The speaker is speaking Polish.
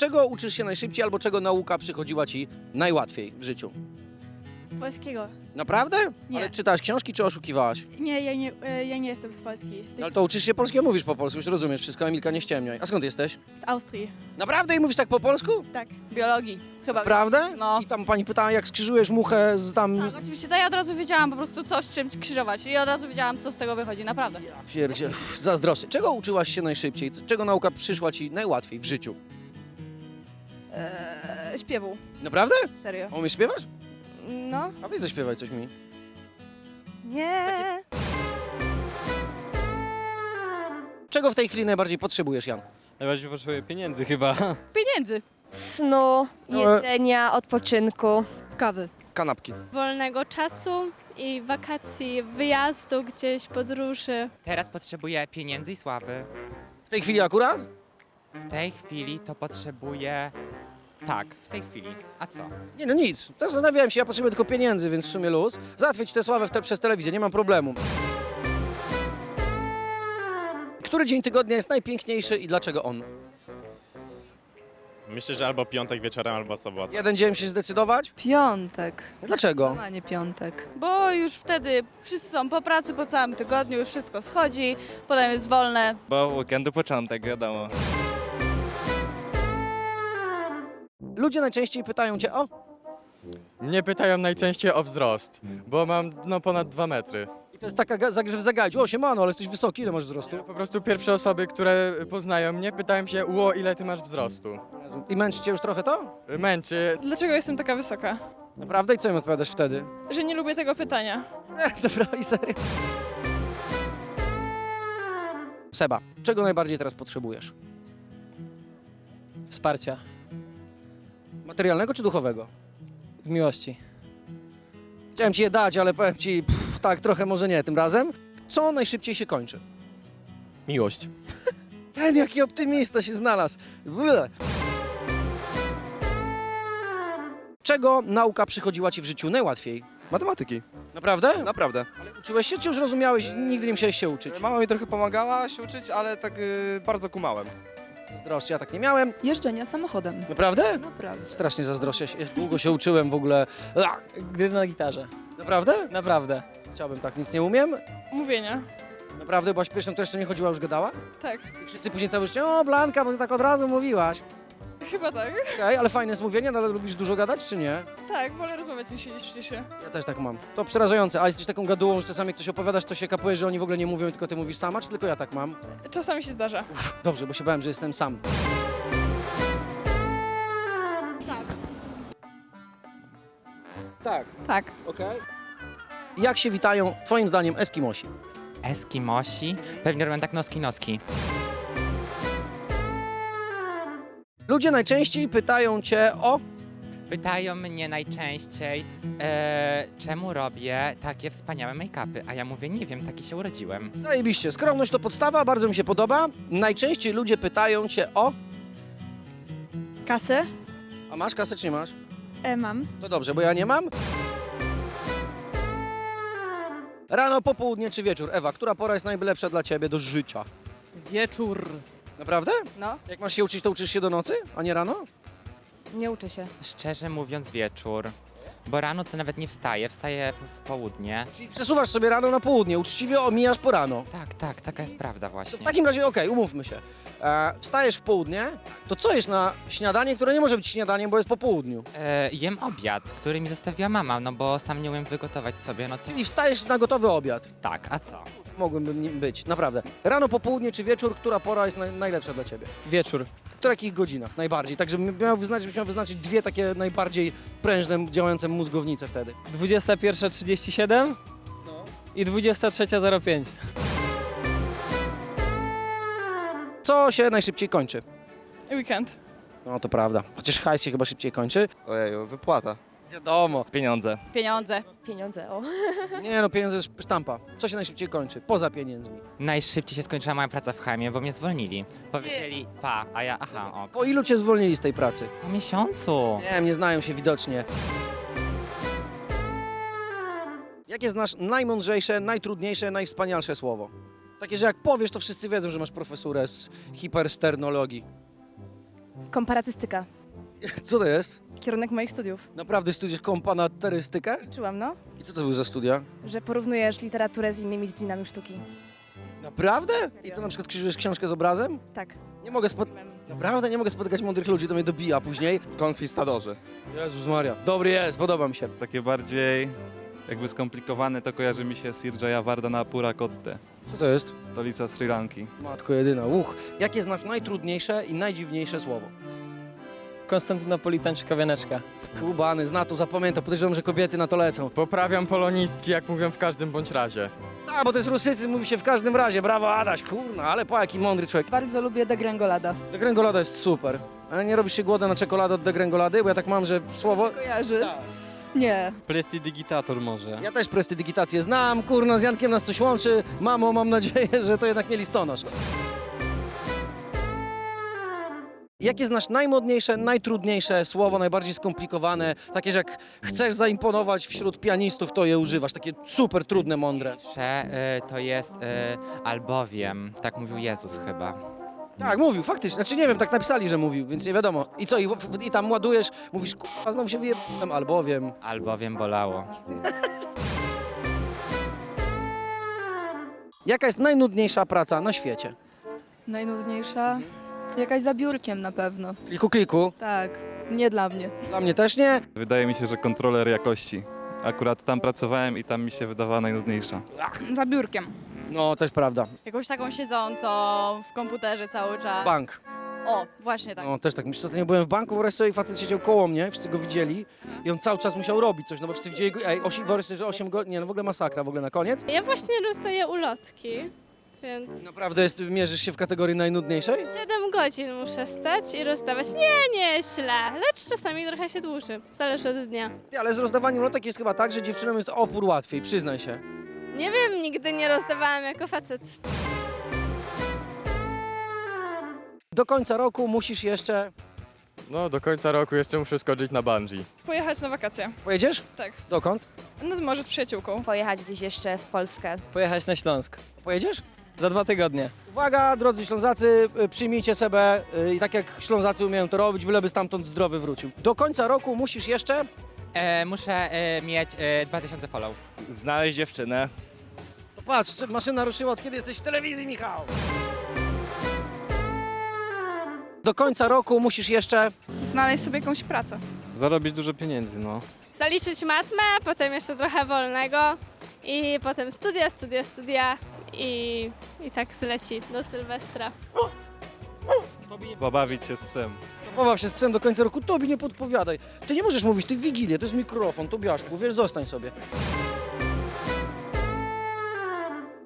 Czego uczysz się najszybciej albo czego nauka przychodziła ci najłatwiej w życiu? Polskiego. Naprawdę? Nie. Ale czytałaś książki czy oszukiwałaś? Nie, ja nie, e, ja nie jestem z Polski. No, ale to uczysz się polskiego, mówisz po polsku, już rozumiesz wszystko, Emilka, nie ściemniaj. A skąd jesteś? Z Austrii. Naprawdę i mówisz tak po polsku? Tak. Biologii. Chyba. Prawda? No. I tam pani pytała, jak skrzyżujesz muchę z tam... Tak, oczywiście, to ja od razu wiedziałam po prostu co z czym krzyżować i od razu wiedziałam co z tego wychodzi, naprawdę. Pierdzie, uff, zazdrosny. Czego uczyłaś się najszybciej? Czego nauka przyszła ci najłatwiej w życiu? Eee, śpiewu, Naprawdę? serio. A umiesz śpiewać? No. A wy zaśpiewaj coś mi. Nie. Czego w tej chwili najbardziej potrzebujesz, Janku? Najbardziej potrzebuję pieniędzy chyba. Pieniędzy. Snu, No, jedzenia, odpoczynku. Kawy. Kanapki. wolnego czasu i wakacji, wyjazdu gdzieś, podróży. Teraz potrzebuję pieniędzy i sławy. W tej chwili akurat? W tej chwili to potrzebuję. Tak, w tej chwili. A co? Nie no nic. Zastanawiałem się, ja potrzebuję tylko pieniędzy, więc w sumie luz. Załatwić tę sławę w te, przez telewizję, nie mam problemu. Który dzień tygodnia jest najpiękniejszy i dlaczego on? Myślę, że albo piątek wieczorem, albo sobota. Jeden dzień się zdecydować? Piątek, Dlaczego? a nie piątek. Bo już wtedy wszyscy są po pracy po całym tygodniu, już wszystko schodzi, potem jest wolne. Bo weekendu początek, wiadomo. Ludzie najczęściej pytają cię o... Mnie pytają najczęściej o wzrost, bo mam no ponad 2 metry. I to jest taka, ga- zag-. O, siemano, ale jesteś wysoki, ile masz wzrostu? Po prostu pierwsze osoby, które poznają mnie, pytają się, ło, ile ty masz wzrostu? I męczy cię już trochę to? Męczy, Dlaczego jestem taka wysoka? Naprawdę? I co im odpowiadasz wtedy? Że nie lubię tego pytania. Dobra, i serio. Seba, czego najbardziej teraz potrzebujesz? Wsparcia, Materialnego czy duchowego? miłości. Chciałem ci je dać, ale powiem ci, pff, tak, trochę może nie tym razem. Co najszybciej się kończy? Miłość. Ten jaki optymista się znalazł. Ble. Czego nauka przychodziła ci w życiu najłatwiej? Matematyki, Naprawdę? naprawdę. Ale uczyłeś się, czy już rozumiałeś, nigdy nie musiałeś się uczyć? Mama mi trochę pomagała się uczyć, ale tak y, bardzo kumałem. Zazdroszczę, ja tak nie miałem. Jeżdżenia samochodem. Naprawdę? Naprawdę. Strasznie zazdroszczę. Ja długo się uczyłem w ogóle. Gry na gitarze. Naprawdę? Naprawdę. Chciałbym tak, nic nie umiem. Mówienia. Naprawdę, byłaś pierwszą, która jeszcze nie chodziła, już gadała? Tak. I wszyscy później całe życie, o Blanka, bo ty tak od razu mówiłaś. Chyba tak. Okej, ale fajne jest mówienie, no ale lubisz dużo gadać, czy nie? Tak, wolę rozmawiać niż siedzieć w ciszy. Ja też tak mam. To przerażające. A jesteś taką gadułą, że czasami jak coś opowiadasz, to się kapuje, że oni w ogóle nie mówią, tylko ty mówisz sama, czy tylko ja tak mam? Czasami się zdarza. Dobrze, bo się bałem, że jestem sam. Tak. Tak. Okej. Jak się witają, twoim zdaniem, Eskimosi? Eskimosi? Pewnie robią tak noski-noski. Ludzie najczęściej pytają cię o... Pytają mnie najczęściej, e, czemu robię takie wspaniałe make-upy, a ja mówię, nie wiem, taki się urodziłem. Zajebiście, skromność to podstawa, bardzo mi się podoba. Najczęściej ludzie pytają cię o... Kasę? A masz kasę, czy nie masz? E, mam. To dobrze, bo ja nie mam. Rano, popołudnie czy wieczór? Ewa, która pora jest najlepsza dla ciebie do życia? Wieczór. Naprawdę? No. Jak masz się uczyć, to uczysz się do nocy, a nie rano? Nie uczę się. Szczerze mówiąc, wieczór. Bo rano to nawet nie wstaję, wstaję w południe. Czyli przesuwasz sobie rano na południe, uczciwie omijasz po rano. Tak, tak, taka jest prawda To właśnie. w takim razie, okej, umówmy się. E, wstajesz w południe, to co jesz na śniadanie, które nie może być śniadaniem, bo jest po południu? E, jem obiad, który mi zostawiła mama, no bo sam nie umiem wygotować sobie, no to Czyli wstajesz na gotowy obiad. tak, a co? Mogłbym nim być, naprawdę. Rano, popołudnie czy wieczór, która pora jest naj, najlepsza dla ciebie? Wieczór. W jakich godzinach najbardziej? Tak, żebym miał wyznaczyć, miał wyznaczyć dwie takie najbardziej prężne, działające mózgownice wtedy. 21.37 i 23.05. Co się najszybciej kończy? Weekend. No to prawda. Chociaż hajs się chyba szybciej kończy. Ojeju, wypłata. Wiadomo. Pieniądze. Pieniądze. Pieniądze, o. Nie no, pieniądze jest sztampa. Co się najszybciej kończy? Poza pieniędzmi. Najszybciej się skończyła moja praca w Heimie, bo mnie zwolnili. Powiedzieli pa, a ja aha, ok. Po ilu cię zwolnili z tej pracy? Po miesiącu. Nie wiem, nie znają się widocznie. Jakie znasz najmądrzejsze, najtrudniejsze, najwspanialsze słowo? Takie, że jak powiesz, to wszyscy wiedzą, że masz profesurę z hipersternologii. Komparatystyka. Co to jest? Kierunek moich studiów. Naprawdę studiujesz kompanaterystykę? Czułam, no, I co to były za studia? że porównujesz literaturę z innymi dziedzinami sztuki. Naprawdę? I co, na przykład krzyżujesz książkę z obrazem? Tak. Nie mogę spod... Naprawdę nie mogę spotykać mądrych ludzi, to mnie dobija później. Konkwistadorze. Jezus Maria. Dobry jest, podoba mi się. Takie bardziej jakby skomplikowane to kojarzy mi się Sir Jayawardena Purakotte, Co to jest? stolica Sri Lanki. Matko jedyna, uch. Jakie znasz najtrudniejsze i najdziwniejsze słowo? Konstantynopolitan czy kawianeczka? Kubany, zna to, zapamięta, podejrzewam, że kobiety na to lecą. Poprawiam polonistki, jak mówią w każdym bądź razie. Tak, bo to jest rusycy, mówi się w każdym razie. Brawo Adaś, kurna, ale po jaki mądry człowiek. Bardzo lubię degrengolada. Degrengolada jest super. Ale nie robisz się głodna na czekoladę od degrengolady? Bo ja tak mam, że słowo... Kojarzy? Tak. Nie. Prestidigitator może. Ja też prestydigitację znam, kurna, z Jankiem nas coś łączy. Mamo, mam nadzieję, że to jednak nie listonosz. Jakie znasz najmodniejsze, najtrudniejsze słowo, najbardziej skomplikowane, takie, że jak chcesz zaimponować wśród pianistów, to je używasz, takie super trudne, mądre. Że y, to jest y, albowiem, tak mówił Jezus chyba. Tak, mówił, faktycznie, znaczy nie wiem, tak napisali, że mówił, więc nie wiadomo. I co, i, i tam ładujesz, mówisz, a znowu się wyjebałem, albowiem. Albowiem bolało. Jaka jest najnudniejsza praca na świecie? Najnudniejsza? Jakaś za biurkiem na pewno. Kliku, kliku. Tak. Nie dla mnie. Dla mnie też nie. Wydaje mi się, że kontroler jakości. Akurat tam pracowałem i tam mi się wydawała najnudniejsza. Za biurkiem. No, też prawda. Jakąś taką siedzącą w komputerze cały czas. Bank. O, właśnie tak. No, też tak. Myślę, że nie byłem w banku, wyobraź sobie, facet siedział koło mnie, wszyscy go widzieli i on cały czas musiał robić coś, no bo wszyscy widzieli go, ej, osi, wyobraź sobie, że 8 godzin, nie, no w ogóle masakra, w ogóle na koniec. Ja właśnie dostaję ulotki, więc Naprawdę jest, mierzysz się w kategorii najnudniejszej? 7 godzin muszę stać i rozdawać. Nie, nie, źle, lecz czasami trochę się dłuży. Zależy od dnia. Ty, ale z rozdawaniem lotek jest chyba tak, że dziewczynom jest opór łatwiej, przyznaj się. Nie wiem, nigdy nie rozdawałam jako facet. Do końca roku musisz jeszcze... No, do końca roku jeszcze muszę skoczyć na bungee. Pojechać na wakacje. Pojedziesz? Tak. Dokąd? No może z przyjaciółką. Pojechać gdzieś jeszcze w Polskę. Pojechać na Śląsk. Pojedziesz? Za dwa tygodnie. Uwaga, drodzy Ślązacy, y, przyjmijcie sobie y, i tak jak Ślązacy umieją to robić, byleby stamtąd zdrowy wrócił. Do końca roku musisz jeszcze... E, muszę e, mieć e, 2000 follow. Znaleźć dziewczynę. To patrz, czy maszyna ruszyła, od kiedy jesteś w telewizji, Michał? Do końca roku musisz jeszcze... Znaleźć sobie jakąś pracę. Zarobić dużo pieniędzy, no. Zaliczyć matmę, potem jeszcze trochę wolnego i potem studia, studia, studia i, i tak zleci do Sylwestra. Pobawić się z psem. Pobaw się z psem do końca roku, tobie nie podpowiadaj. Ty nie możesz mówić, ty w Wigilię, to jest mikrofon, Tobiaszku, wiesz, zostań sobie.